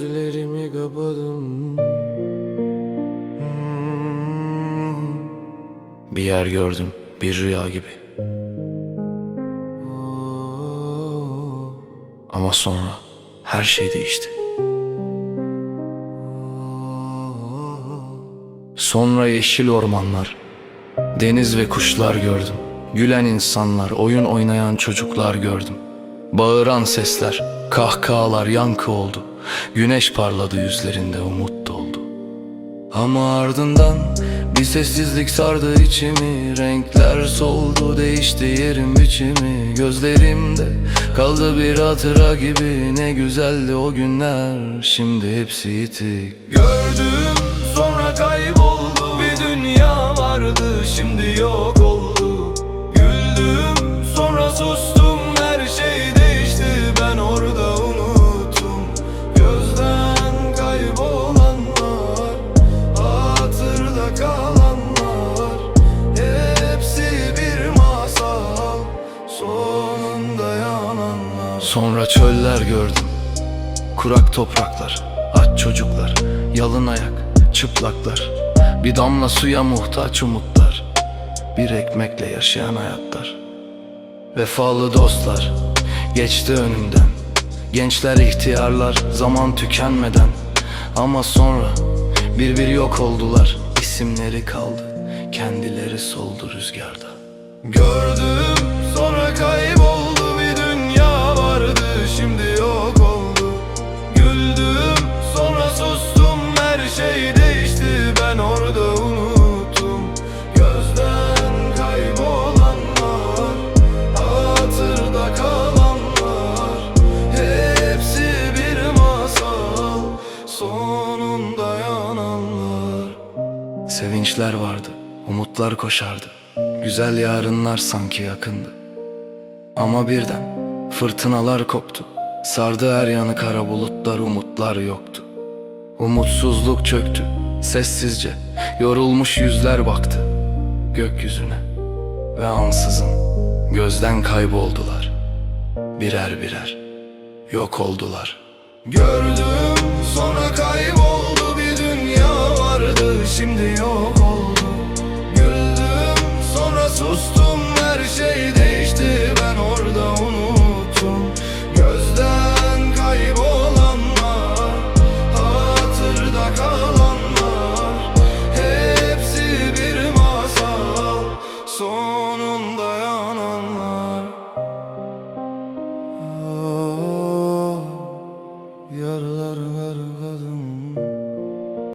gözlerimi kapadım. Bir yer gördüm bir rüya gibi. Ama sonra her şey değişti. Sonra yeşil ormanlar Deniz ve kuşlar gördüm. Gülen insanlar, oyun oynayan çocuklar gördüm. Bağıran sesler, kahkahalar yankı oldu Güneş parladı yüzlerinde umut doldu. Ama ardından bir sessizlik sardı içimi. Renkler soldu değişti yerin biçimi. Gözlerimde kaldı bir hatıra gibi. Ne güzeldi o günler şimdi hepsi yitik Gördüm sonra kayboldu. Bir dünya vardı şimdi yok oldu. Güldüm sonra sustum Sonra çöller gördüm. Kurak topraklar, aç çocuklar, yalın ayak, çıplaklar. Bir damla suya muhtaç umutlar Bir ekmekle yaşayan hayatlar. Vefalı dostlar geçti önümden. Gençler ihtiyarlar zaman tükenmeden. Ama sonra bir bir yok oldular İsimleri kaldı. Kendileri soldu rüzgarda. Gördüm sonra kayboldu Sevinçler vardı, umutlar koşardı. Güzel yarınlar sanki yakındı. Ama birden fırtınalar koptu. Sardı her yanı kara bulutlar umutlar yoktu. Umutsuzluk çöktü sessizce Yorulmuş yüzler baktı. Gökyüzüne Ve ansızın gözden kayboldular. Birer birer yok oldular. Gördüm sonra kayboldu